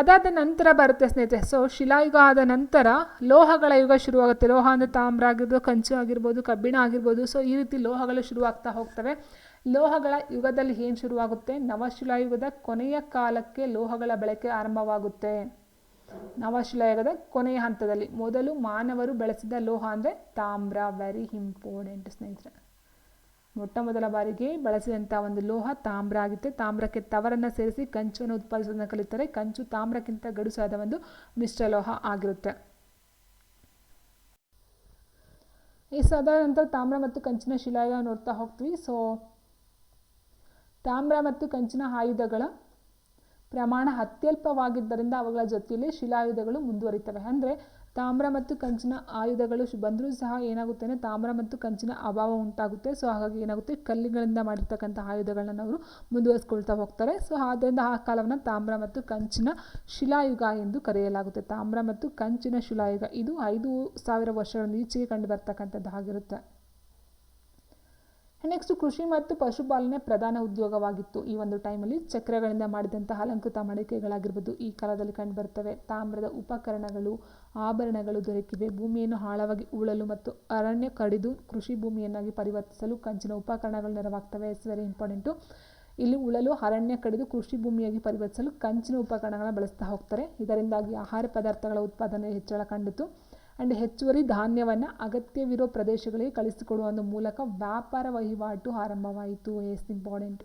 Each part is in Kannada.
ಅದಾದ ನಂತರ ಬರುತ್ತೆ ಸ್ನೇಹಿತರೆ. ಸೊ ಶಿಲಾಯುಗ ಆದ ನಂತರ ಲೋಹಗಳ ಯುಗ ಶುರುವಾಗುತ್ತೆ. ಲೋಹ ಅಂದರೆ ತಾಮ್ರ ಆಗಿರ್ಬೋದು, ಕಂಚು ಆಗಿರ್ಬೋದು, ಕಬ್ಬಿಣ ಆಗಿರ್ಬೋದು. ಸೊ ಈ ರೀತಿ ಲೋಹಗಳು ಶುರುವಾಗ್ತಾ ಹೋಗ್ತವೆ. ಲೋಹಗಳ ಯುಗದಲ್ಲಿ ಏನು ಶುರುವಾಗುತ್ತೆ? ನವಶಿಲಾಯುಗದ ಕೊನೆಯ ಕಾಲಕ್ಕೆ ಲೋಹಗಳ ಬಳಕೆ ಆರಂಭವಾಗುತ್ತೆ. ನವಶಿಲಾಯುಗದ ಕೊನೆಯ ಹಂತದಲ್ಲಿ ಮೊದಲು ಮಾನವರು ಬಳಸಿದ ಲೋಹ ಅಂದರೆ ತಾಮ್ರ. ವೆರಿ ಇಂಪಾರ್ಟೆಂಟ್ ಸ್ನೇಹಿತರೆ. ಮೊಟ್ಟ ಮೊದಲ ಬಾರಿಗೆ ಬಳಸಿದಂಥ ಒಂದು ಲೋಹ ತಾಮ್ರ ಆಗುತ್ತೆ ತಾಮ್ರಕ್ಕೆ ತವರನ್ನು ಸೇರಿಸಿ ಕಂಚನ್ನು ಉತ್ಪಾದಿಸೋದನ್ನು ಕಲಿತಾರೆ ಕಂಚು ತಾಮ್ರಕ್ಕಿಂತ ಗಡುಸಾದ ಒಂದು ಮಿಶ್ರಲೋಹ ಆಗಿರುತ್ತೆ. ಈ ಸದಾದ ನಂತರ ತಾಮ್ರ ಮತ್ತು ಕಂಚಿನ ಶಿಲಾಯ ನೋಡ್ತಾ ಹೋಗ್ತೀವಿ. ಸೊ ತಾಮ್ರ ಮತ್ತು ಕಂಚಿನ ಆಯುಧಗಳ ಪ್ರಮಾಣ ಅತ್ಯಲ್ಪವಾಗಿದ್ದರಿಂದ ಅವುಗಳ ಜೊತೆಯಲ್ಲಿ ಶಿಲಾಯುಧಗಳು ಮುಂದುವರಿತವೆ. ಅಂದರೆ ತಾಮ್ರ ಮತ್ತು ಕಂಚಿನ ಆಯುಧಗಳು ಬಂದರೂ ಸಹ ಏನಾಗುತ್ತೆ ಅಂದರೆ ತಾಮ್ರ ಮತ್ತು ಕಂಚಿನ ಅಭಾವ ಉಂಟಾಗುತ್ತೆ. ಸೊ, ಹಾಗಾಗಿ ಏನಾಗುತ್ತೆ? ಕಲ್ಲಿಗಳಿಂದ ಮಾಡಿರ್ತಕ್ಕಂಥ ಆಯುಧಗಳನ್ನ ಅವರು ಮುಂದುವರಿಸ್ಕೊಳ್ತಾ ಹೋಗ್ತಾರೆ. ಸೊ, ಆದ್ದರಿಂದ ಆ ಕಾಲವನ್ನು ತಾಮ್ರ ಮತ್ತು ಕಂಚಿನ ಶಿಲಾಯುಗ ಎಂದು ಕರೆಯಲಾಗುತ್ತೆ. ತಾಮ್ರ ಮತ್ತು ಕಂಚಿನ ಶಿಲಾಯುಗ, ಇದು ಐದು ಸಾವಿರ ವರ್ಷಗಳ ಈಚೆಗೆ ಕಂಡು ಆಗಿರುತ್ತೆ ನೆಕ್ಸ್ಟ್ ಕೃಷಿ ಮತ್ತು ಪಶುಪಾಲನೆ ಪ್ರಧಾನ ಉದ್ಯೋಗವಾಗಿತ್ತು. ಈ ಒಂದು ಟೈಮಲ್ಲಿ ಚಕ್ರಗಳಿಂದ ಮಾಡಿದಂತಹ ಅಲಂಕೃತ ಮಡಿಕೆಗಳಾಗಿರ್ಬೋದು ಈ ಕಾಲದಲ್ಲಿ ಕಂಡುಬರ್ತವೆ. ತಾಮ್ರದ ಉಪಕರಣಗಳು, ಆಭರಣಗಳು ದೊರಕಿವೆ. ಭೂಮಿಯನ್ನು ಆಳವಾಗಿ ಉಳಲು ಮತ್ತು ಅರಣ್ಯ ಕಡಿದು ಕೃಷಿ ಭೂಮಿಯನ್ನಾಗಿ ಪರಿವರ್ತಿಸಲು ಕಂಚಿನ ಉಪಕರಣಗಳು ನೆರವಾಗ್ತವೆ. ಇಟ್ಸ್ ವೆರಿ ಇಂಪಾರ್ಟೆಂಟು ಇಲ್ಲಿ ಉಳಲು, ಅರಣ್ಯ ಕಡಿದು ಕೃಷಿ ಭೂಮಿಯಾಗಿ ಪರಿವರ್ತಿಸಲು ಕಂಚಿನ ಉಪಕರಣಗಳನ್ನ ಬಳಸ್ತಾ ಹೋಗ್ತಾರೆ. ಇದರಿಂದಾಗಿ ಆಹಾರ ಪದಾರ್ಥಗಳ ಉತ್ಪಾದನೆ ಹೆಚ್ಚಳ ಕಂಡಿತು. ಆ್ಯಂಡ್ ಹೆಚ್ಚುವರಿ ಧಾನ್ಯವನ್ನು ಅಗತ್ಯವಿರೋ ಪ್ರದೇಶಗಳಿಗೆ ಕಳಿಸಿಕೊಡುವ ಮೂಲಕ ವ್ಯಾಪಾರ ವಹಿವಾಟು ಆರಂಭವಾಯಿತು. ಎಸ್ ಇಂಪಾರ್ಟೆಂಟ್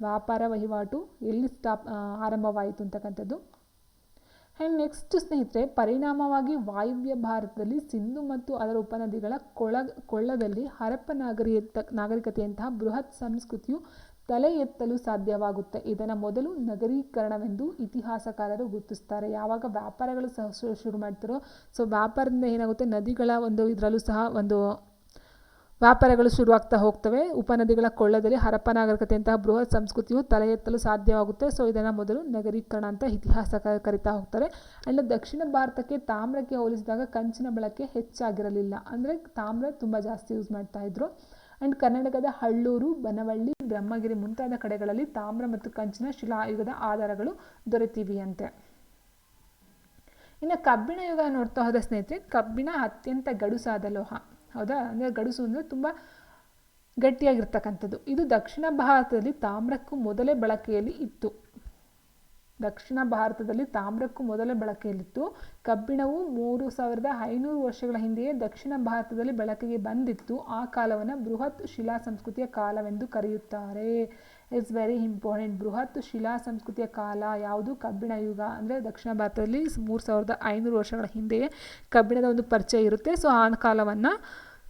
ವ್ಯಾಪಾರ ವಹಿವಾಟು ಎಲ್ಲಿ ಸ್ಟಾಪ್ ಆರಂಭವಾಯಿತು ಅಂತಕ್ಕಂಥದ್ದು. ಆ್ಯಂಡ್ ನೆಕ್ಸ್ಟ್ ಸ್ನೇಹಿತರೆ, ಪರಿಣಾಮವಾಗಿ ವಾಯುವ್ಯ ಭಾರತದಲ್ಲಿ ಸಿಂಧು ಮತ್ತು ಅದರ ಉಪನದಿಗಳ ಕೊಳ, ಕೊಳ್ಳದಲ್ಲಿ ಹರಪ್ಪ ನಾಗರಿಕ ನಾಗರಿಕತೆಯಂತಹ ಬೃಹತ್ ಸಂಸ್ಕೃತಿಯು ತಲೆ ಎತ್ತಲು ಸಾಧ್ಯವಾಗುತ್ತೆ. ಇದನ್ನು ಮೊದಲು ನಗರೀಕರಣವೆಂದು ಇತಿಹಾಸಕಾರರು ಗುರುತಿಸ್ತಾರೆ. ಯಾವಾಗ ವ್ಯಾಪಾರಗಳು ಸಹ ಶುರು ಮಾಡ್ತಾರೋ, ಸೊ ವ್ಯಾಪಾರದಿಂದ ಏನಾಗುತ್ತೆ? ನದಿಗಳ ಒಂದು ಇದರಲ್ಲೂ ಸಹ ಒಂದು ವ್ಯಾಪಾರಗಳು ಶುರುವಾಗ್ತಾ ಹೋಗ್ತವೆ. ಉಪನದಿಗಳ ಕೊಳ್ಳದಲ್ಲಿ ಹರಪ್ಪ ನಾಗರಿಕತೆಯಂತಹ ಬೃಹತ್ ಸಂಸ್ಕೃತಿಯು ತಲೆ ಎತ್ತಲು ಸಾಧ್ಯವಾಗುತ್ತೆ. ಸೊ ಇದನ್ನು ಮೊದಲು ನಗರೀಕರಣ ಅಂತ ಇತಿಹಾಸ ಕರಿತಾ ಹೋಗ್ತಾರೆ. ಆ್ಯಂಡ್ ದಕ್ಷಿಣ ಭಾರತಕ್ಕೆ ತಾಮ್ರಕ್ಕೆ ಹೋಲಿಸಿದಾಗ ಕಂಚಿನ ಬಳಕೆ ಹೆಚ್ಚಾಗಿರಲಿಲ್ಲ. ಅಂದರೆ ತಾಮ್ರ ತುಂಬ ಜಾಸ್ತಿ ಯೂಸ್ ಮಾಡ್ತಾ ಇದ್ರು. ಆ್ಯಂಡ್ ಕರ್ನಾಟಕದ ಹಳ್ಳೂರು, ಬನವಳ್ಳಿ ಬ್ರಹ್ಮಗಿರಿ ಮುಂತಾದ ಕಡೆಗಳಲ್ಲಿ ತಾಮ್ರ ಮತ್ತು ಕಂಚಿನ ಶಿಲಾಯುಗದ ಆಧಾರಗಳು ದೊರೆತಿವೆಯಂತೆ. ಇನ್ನು ಕಬ್ಬಿಣ ಯುಗ ನೋಡ್ತಾ ಹೋದ ಸ್ನೇಹಿತರೆ, ಕಬ್ಬಿಣ ಅತ್ಯಂತ ಗಡುಸಾದ ಲೋಹ. ಹೌದಾ? ಅಂದರೆ ಗಡುಸು ಅಂದರೆ ತುಂಬ ಗಟ್ಟಿಯಾಗಿರ್ತಕ್ಕಂಥದ್ದು. ಇದು ದಕ್ಷಿಣ ಭಾರತದಲ್ಲಿ ತಾಮ್ರಕ್ಕೂ ಮೊದಲೇ ಬಳಕೆಯಲ್ಲಿ ಇತ್ತು. ದಕ್ಷಿಣ ಭಾರತದಲ್ಲಿ ತಾಮ್ರಕ್ಕೂ ಮೊದಲೇ ಬಳಕೆಯಲ್ಲಿತ್ತು. ಕಬ್ಬಿಣವು ಮೂರು ಸಾವಿರದ ಐನೂರು ವರ್ಷಗಳ ಹಿಂದೆಯೇ ದಕ್ಷಿಣ ಭಾರತದಲ್ಲಿ ಬೆಳಕಿಗೆ ಬಂದಿತ್ತು. ಆ ಕಾಲವನ್ನು ಬೃಹತ್ ಶಿಲಾ ಸಂಸ್ಕೃತಿಯ ಕಾಲವೆಂದು ಕರೆಯುತ್ತಾರೆ. ಇಟ್ಸ್ ವೆರಿ ಇಂಪಾರ್ಟೆಂಟ್ ಬೃಹತ್ ಶಿಲಾ ಸಂಸ್ಕೃತಿಯ ಕಾಲ ಯಾವುದು? ಕಬ್ಬಿಣ ಯುಗ ಅಂದರೆ ದಕ್ಷಿಣ ಭಾರತದಲ್ಲಿ ಮೂರು ಸಾವಿರದ ಐನೂರು ವರ್ಷಗಳ ಹಿಂದೆಯೇ ಕಬ್ಬಿಣದ ಒಂದು ಪರಿಚಯ ಇರುತ್ತೆ. ಸೊ ಆ ಕಾಲವನ್ನು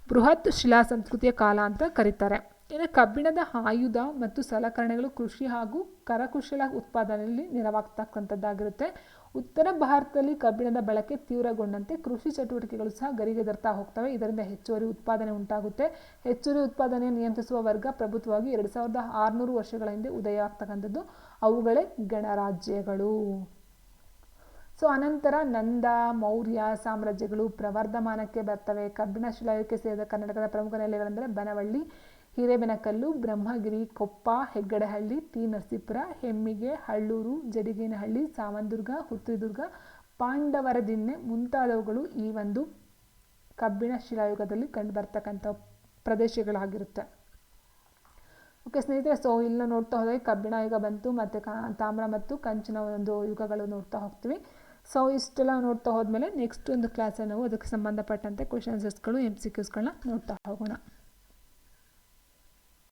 ಬೃಹತ್ ಶಿಲಾ ಸಂಸ್ಕೃತಿಯ ಕಾಲ ಅಂತ ಕರೀತಾರೆ. ಇನ್ನು ಕಬ್ಬಿಣದ ಆಯುಧ ಮತ್ತು ಸಲಕರಣೆಗಳು ಕೃಷಿ ಹಾಗೂ ಕರಕುಶಲ ಉತ್ಪಾದನೆಯಲ್ಲಿ ನೆರವಾಗ್ತಕ್ಕಂಥದ್ದಾಗಿರುತ್ತೆ. ಉತ್ತರ ಭಾರತದಲ್ಲಿ ಕಬ್ಬಿಣದ ಬಳಕೆ ತೀವ್ರಗೊಂಡಂತೆ ಕೃಷಿ ಚಟುವಟಿಕೆಗಳು ಸಹ ಗರಿಗೆದರ್ತಾ ಹೋಗ್ತವೆ. ಇದರಿಂದ ಹೆಚ್ಚುವರಿ ಉತ್ಪಾದನೆ ಉಂಟಾಗುತ್ತೆ. ಹೆಚ್ಚುವರಿ ಉತ್ಪಾದನೆ ನಿಯಂತ್ರಿಸುವ ವರ್ಗ ಪ್ರಭುತ್ವವಾಗಿ ಎರಡು ಸಾವಿರದ ಆರುನೂರು ವರ್ಷಗಳ ಹಿಂದೆ ಉದಯ ಆಗ್ತಕ್ಕಂಥದ್ದು. ಅವುಗಳೇ ಗಣರಾಜ್ಯಗಳು. ಸೊ, ಅನಂತರ ನಂದ, ಮೌರ್ಯ ಸಾಮ್ರಾಜ್ಯಗಳು ಪ್ರವರ್ಧಮಾನಕ್ಕೆ ಬರ್ತವೆ. ಕಬ್ಬಿಣ ಶಿಲಾಯುಗಕ್ಕೆ ಸೇರಿದ ಕರ್ನಾಟಕದ ಪ್ರಮುಖ ನೆಲೆಗಳೆಂದರೆ ಬನವಳ್ಳಿ ಹಿರೇಬೆನಕಲ್ಲು, ಬ್ರಹ್ಮಗಿರಿ, ಕೊಪ್ಪ, ಹೆಗ್ಗಡಹಳ್ಳಿ, ಟಿ. ನರಸೀಪುರ, ಹೆಮ್ಮಿಗೆ, ಹಳ್ಳೂರು, ಜಡಿಗೇನಹಳ್ಳಿ ಸಾವಂದುರ್ಗ ಹುತ್ತಿದುರ್ಗ ಪಾಂಡವರದಿನ್ನೆ ಮುಂತಾದವುಗಳು ಈ ಒಂದು ಕಬ್ಬಿಣ ಶಿಲಾಯುಗದಲ್ಲಿ ಕಂಡುಬರ್ತಕ್ಕಂಥ ಪ್ರದೇಶಗಳಾಗಿರುತ್ತೆ. ಓಕೆ, ಸ್ನೇಹಿತರೆ ಸೊ ಇಲ್ಲ ನೋಡ್ತಾ ಹೋದಾಗ ಕಬ್ಬಿಣ ಯುಗ ಬಂತು, ಮತ್ತು ತಾಮ್ರ ಮತ್ತು ಕಂಚಿನ ಒಂದು ಯುಗಗಳು ನೋಡ್ತಾ ಹೋಗ್ತೀವಿ. ಸೊ ಇಷ್ಟೆಲ್ಲ ನೋಡ್ತಾ ಹೋದ್ಮೇಲೆ ನೆಕ್ಸ್ಟ್ ಒಂದು ಕ್ಲಾಸಲ್ಲಿ ನಾವು ಅದಕ್ಕೆ ಸಂಬಂಧಪಟ್ಟಂತೆ ಕ್ವಶನ್ಸಸ್ಗಳು ಎಂ ಸಿ ಕ್ಯೂಸ್ಗಳನ್ನ ನೋಡ್ತಾ ಹೋಗೋಣ.